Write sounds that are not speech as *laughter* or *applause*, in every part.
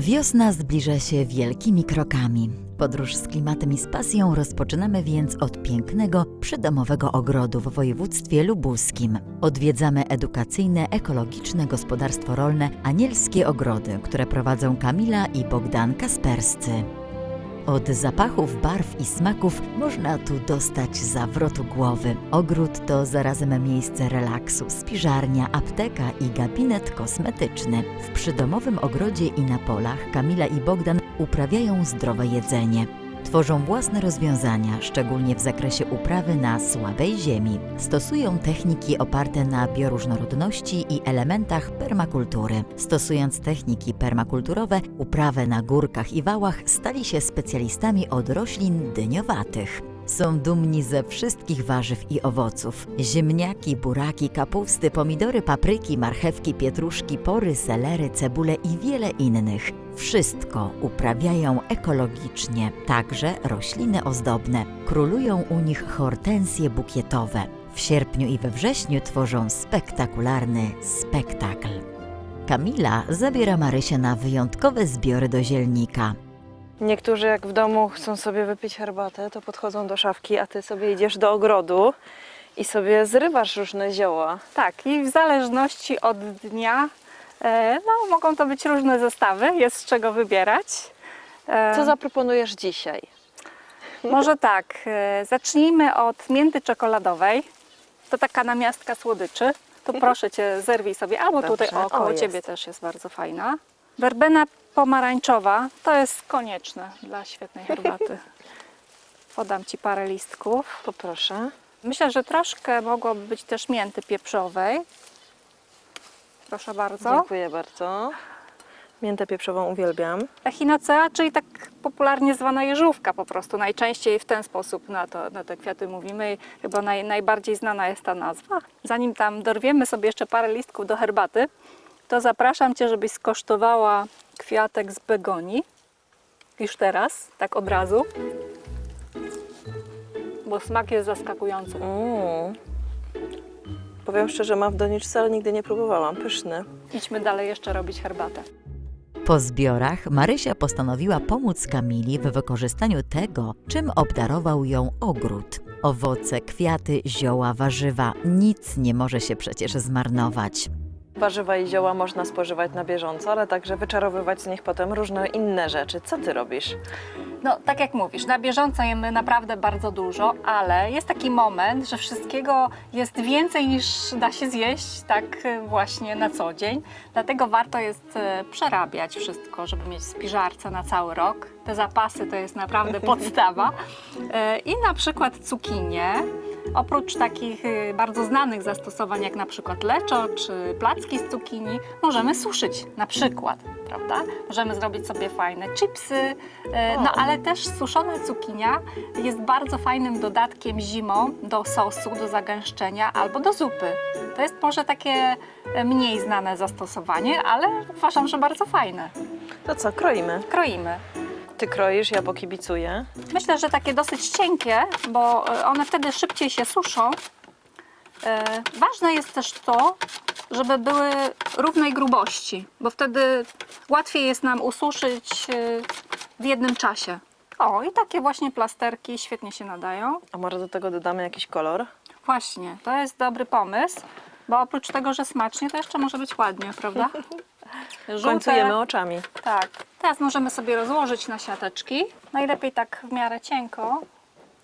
Wiosna zbliża się wielkimi krokami. Podróż z klimatem i z pasją rozpoczynamy więc od pięknego, przydomowego ogrodu w województwie lubuskim. Odwiedzamy edukacyjne, ekologiczne gospodarstwo rolne Anielskie Ogrody, które prowadzą Kamila i Bogdan Kasperscy. Od zapachów, barw i smaków można tu dostać zawrotu głowy. Ogród to zarazem miejsce relaksu, spiżarnia, apteka i gabinet kosmetyczny. W przydomowym ogrodzie i na polach Kamila i Bogdan uprawiają zdrowe jedzenie. Tworzą własne rozwiązania, szczególnie w zakresie uprawy na słabej ziemi. Stosują techniki oparte na bioróżnorodności i elementach permakultury. Stosując techniki permakulturowe, uprawę na górkach i wałach stali się specjalistami od roślin dyniowatych. Są dumni ze wszystkich warzyw i owoców. Ziemniaki, buraki, kapusty, pomidory, papryki, marchewki, pietruszki, pory, selery, cebule i wiele innych. Wszystko uprawiają ekologicznie, także rośliny ozdobne. Królują u nich hortensje bukietowe. W sierpniu i we wrześniu tworzą spektakularny spektakl. Kamila zabiera Marysię na wyjątkowe zbiory do zielnika. Niektórzy jak w domu chcą sobie wypić herbatę, to podchodzą do szafki, a ty sobie idziesz do ogrodu i sobie zrywasz różne zioła. Tak, i w zależności od dnia e, no, mogą to być różne zestawy, jest z czego wybierać. E, Co zaproponujesz dzisiaj? Może tak, e, zacznijmy od mięty czekoladowej. To taka namiastka słodyczy. To *laughs* proszę Cię, zerwij sobie, albo Dobrze. tutaj o, koło O. Ciebie też jest bardzo fajna. Werbena pomarańczowa to jest konieczne dla świetnej herbaty. *laughs* Podam Ci parę listków. Poproszę. Myślę, że troszkę mogłoby być też mięty pieprzowej. Proszę bardzo. Dziękuję bardzo. Miętę pieprzową uwielbiam. Echinacea, czyli tak popularnie zwana jeżówka po prostu. Najczęściej w ten sposób na, to, na te kwiaty mówimy. Chyba naj, najbardziej znana jest ta nazwa. Zanim tam dorwiemy sobie jeszcze parę listków do herbaty, to zapraszam Cię, żebyś skosztowała kwiatek z begonii. Już teraz, tak od razu. Bo smak jest zaskakujący. Mm. Powiem szczerze, mam w doniczce, ale nigdy nie próbowałam. Pyszny. Idźmy dalej jeszcze robić herbatę. Po zbiorach Marysia postanowiła pomóc Kamili w wykorzystaniu tego, czym obdarował ją ogród. Owoce, kwiaty, zioła, warzywa nic nie może się przecież zmarnować. Warzywa i zioła można spożywać na bieżąco, ale także wyczarowywać z nich potem różne inne rzeczy. Co ty robisz? No, tak jak mówisz, na bieżąco jemy naprawdę bardzo dużo, ale jest taki moment, że wszystkiego jest więcej niż da się zjeść tak e, właśnie na co dzień. Dlatego warto jest e, przerabiać wszystko, żeby mieć spiżarce na cały rok. Te zapasy to jest naprawdę *laughs* podstawa. E, I na przykład cukinie. Oprócz takich e, bardzo znanych zastosowań, jak na przykład leczo czy placki z cukinii, możemy suszyć na przykład, prawda? Możemy zrobić sobie fajne chipsy, e, no ale też suszona cukinia jest bardzo fajnym dodatkiem zimą do sosu, do zagęszczenia albo do zupy. To jest może takie e, mniej znane zastosowanie, ale uważam, że bardzo fajne. To co, kroimy? Kroimy. Ty kroisz, ja pokibicuję. Myślę, że takie dosyć cienkie, bo e, one wtedy szybciej się suszą. E, Ważne jest też to, żeby były równej grubości, bo wtedy łatwiej jest nam ususzyć e, w jednym czasie. O, i takie właśnie plasterki świetnie się nadają. A może do tego dodamy jakiś kolor? Właśnie, to jest dobry pomysł, bo oprócz tego, że smacznie, to jeszcze może być ładnie, prawda? *laughs* Końcujemy oczami. Tak. Teraz możemy sobie rozłożyć na siateczki. Najlepiej tak w miarę cienko,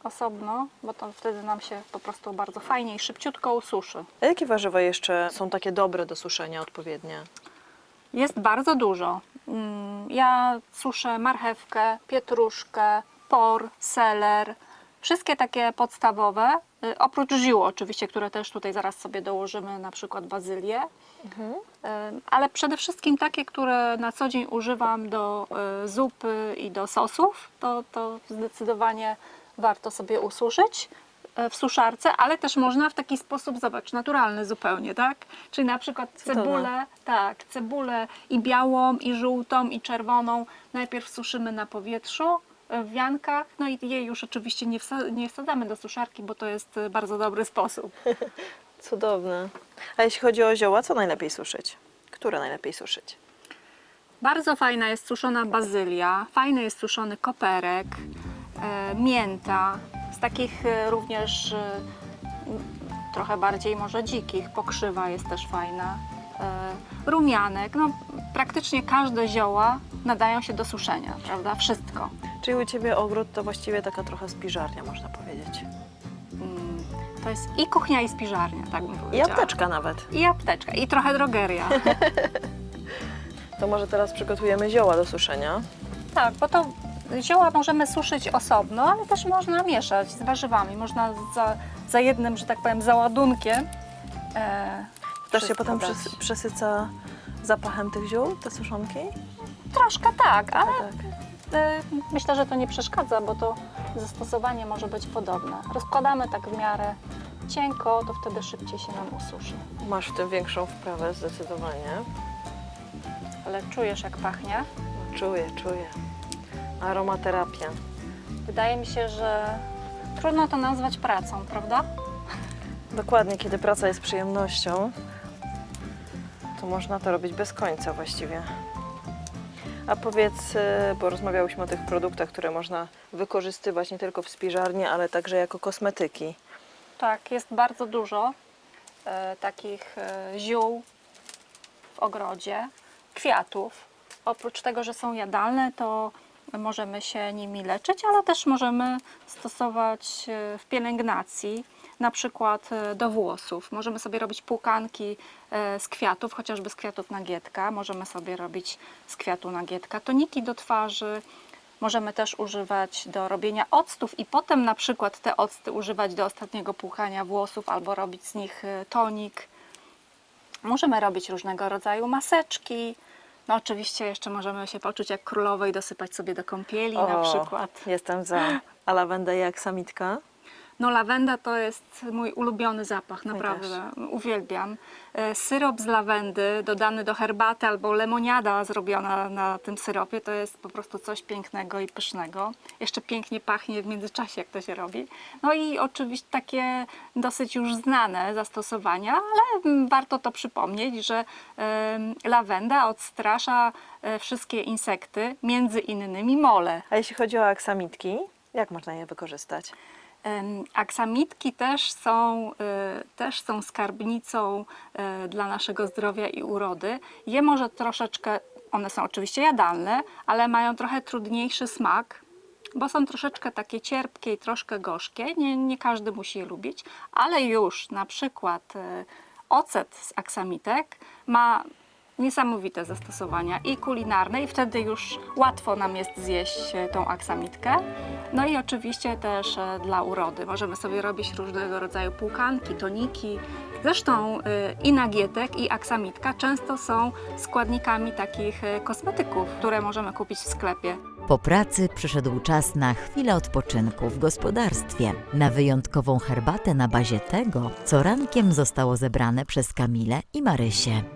osobno, bo to wtedy nam się po prostu bardzo fajnie i szybciutko ususzy. A jakie warzywa jeszcze są takie dobre do suszenia, odpowiednie? Jest bardzo dużo. Mm, Ja suszę marchewkę, pietruszkę, por, seler. Wszystkie takie podstawowe, oprócz ziół oczywiście, które też tutaj zaraz sobie dołożymy, na przykład bazylię. Y, Ale przede wszystkim takie, które na co dzień używam do y, zupy i do sosów, to, to zdecydowanie warto sobie ususzyć y, w suszarce, ale też można w taki sposób, zobacz, naturalny zupełnie, tak? Czyli na przykład cebulę, tak, cebulę i białą, i żółtą, i czerwoną najpierw suszymy na powietrzu, y, w wiankach, no i jej już oczywiście nie, nie wsadzamy do suszarki, bo to jest y, bardzo dobry sposób. *laughs* Cudowne. A jeśli chodzi o zioła, co najlepiej suszyć? Które najlepiej suszyć? Bardzo fajna jest suszona bazylia, fajny jest suszony koperek, e, mięta, z takich e, również e, trochę bardziej może dzikich, pokrzywa jest też fajna, e, rumianek, no praktycznie każde zioła nadają się do suszenia, prawda? Wszystko. Czyli u Ciebie ogród to właściwie taka trochę spiżarnia, można powiedzieć. Mm, To jest i kuchnia, i spiżarnia, tak bym I powiedziała. apteczka nawet. I apteczka, i trochę drogeria. *laughs* To może teraz przygotujemy zioła do suszenia. Tak, bo to zioła możemy suszyć osobno, ale też można mieszać z warzywami. Można za, za jednym, że tak powiem, załadunkiem. E, Też się wszystko potem dać. przesyca zapachem tych ziół, te suszonki? Troszkę tak, ale Tak. Myślę, że to nie przeszkadza, bo to zastosowanie może być podobne. Rozkładamy tak w miarę cienko, to wtedy szybciej się nam ususzy. Masz w tym większą wprawę zdecydowanie. Ale czujesz, jak pachnie? Czuję, czuję. Aromaterapia. Wydaje mi się, że trudno to nazwać pracą, prawda? Dokładnie, kiedy praca jest przyjemnością, to można to robić bez końca właściwie. A powiedz, y, bo rozmawiałyśmy o tych produktach, które można wykorzystywać nie tylko w spiżarni, ale także jako kosmetyki. Tak, jest bardzo dużo e, takich e, ziół w ogrodzie, kwiatów. Oprócz tego, że są jadalne, to możemy się nimi leczyć, ale też możemy stosować e, w pielęgnacji, na przykład e, do włosów. Możemy sobie robić płukanki e, z kwiatów, chociażby z kwiatów nagietka. Możemy sobie robić z kwiatu nagietka toniki do twarzy. Możemy też używać do robienia octów i potem na przykład te octy używać do ostatniego płukania włosów albo robić z nich e, tonik. Możemy robić różnego rodzaju maseczki. No oczywiście jeszcze możemy się poczuć jak królowej, dosypać sobie do kąpieli na O, przykład. Jestem za. A lawenda i aksamitka? No lawenda to jest mój ulubiony zapach, naprawdę uwielbiam. E, Syrop z lawendy dodany do herbaty albo lemoniada zrobiona na tym syropie to jest po prostu coś pięknego i pysznego. Jeszcze pięknie pachnie w międzyczasie jak to się robi. No i oczywiście takie dosyć już znane zastosowania, ale warto to przypomnieć, że lawenda odstrasza e, wszystkie insekty, między innymi mole. A jeśli chodzi o aksamitki, jak można je wykorzystać? Aksamitki też są, y, też są skarbnicą y, dla naszego zdrowia i urody. Je może troszeczkę, one są oczywiście jadalne, ale mają trochę trudniejszy smak, bo są troszeczkę takie cierpkie i troszkę gorzkie. Nie, nie każdy musi je lubić, ale już na przykład y, ocet z aksamitek ma niesamowite zastosowania i kulinarne i wtedy już łatwo nam jest zjeść e, tą aksamitkę. No i oczywiście też e, dla urody. Możemy sobie robić różnego rodzaju płukanki, toniki. Zresztą e, i nagietek i aksamitka często są składnikami takich kosmetyków, które możemy kupić w sklepie. Po pracy przyszedł czas na chwilę odpoczynku w gospodarstwie, na wyjątkową herbatę na bazie tego, co rankiem zostało zebrane przez Kamilę i Marysię.